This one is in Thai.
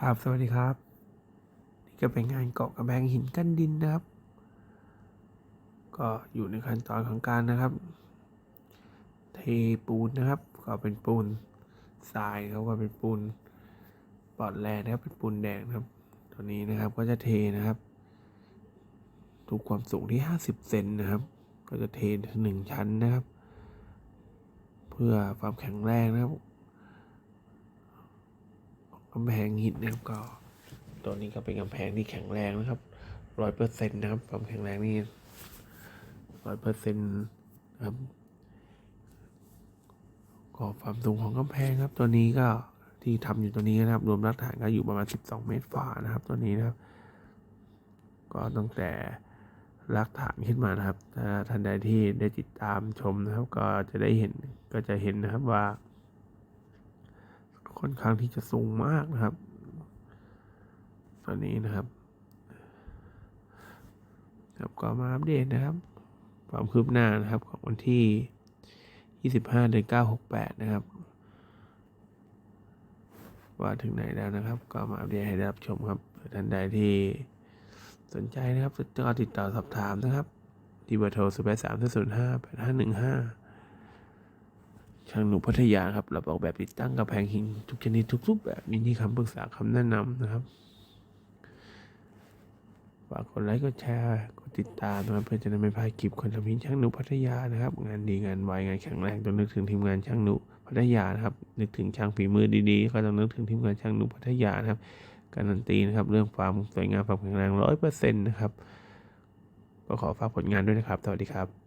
ครับสวัสดีครับ นี่ก็เป็นงานเกาะกระแบงหินกั้นดินนะครับ ก็อยู่ในขั้นตอนของการนะครับ เทปูนนะครับ ก็เป็นปูนทรายครับก็เป็นปูนปอดแร่นะครับเป็นปูนแดงนะครับตัวนี้นะครับก็จะเทนะครับทุกความสูงที่ 50 เซนนะครับ ก็จะเทหนึ่งชั้นนะครับ เพื่อความแข็งแรงนะครับ กำแพงหินนะครับก็ ตัวนี้ก็เป็นกำแพงที่แข็งแรงนะครับร้อยเปอร์เซ็นต์นะครับความแข็งแรงนี่ร้อยเปอร์เซ็นต์ครับก็ความสูงของกำแพงครับ ตัวนี้ก็ที่ทำอยู่ตัวนี้นะครับ รวมรักฐานก็อยู่ประมาณ 12 เมตรฝ่านะครับ ตัวนี้นะครับ ก็ตั้งแต่รักฐานขึ้นมานะครับถ้าท่านใดที่ได้ติดตามชมนะครับ ก็จะได้เห็นก็จะเห็นนะครับว่า ค่อนข้างที่จะสูงมากนะครับ ตอนนี้นะครับครับก็มาอัปเดตนะครับความคืบหน้านะครับของวันที่ 25 เดือน9 68 นะครับ ว่าถึงไหนแล้วนะครับ ก็มาอัปเดตให้ได้รับชมครับเผื่อท่านใดที่สนใจนะครับก็ติดต่อสอบถามนะครับที่เบอร์โทร 0 8 3 0 5 8 5 1 5 ช่างหนูพัทยาครับเราออกแบบติดตั้งกำแพงหินทุกชนิดทุกรูปแบบมีที่คำปรึกษาคำแนะนำนะครับฝากกดไลค์กดแชร์กดติดตามนะครับเพื่อจะได้ไม่พลาดคลิปคนทำหินช่างหนูพัทยานะครับ งานดีงานไวงานแข็งแรงต้องนึกถึงทีมงานช่างหนูพัทยานะครับนึกถึงช่างฝีมือดีๆ ก็ต้องนึกถึงทีมงานช่างหนูพัทยานะครับการันตีนะครับเรื่องความสวยงามความแข็งแรงร้อยเปอร์เซ็นต์นะครับก็ขอฝากผลงานด้วยนะครับ สวัสดีครับ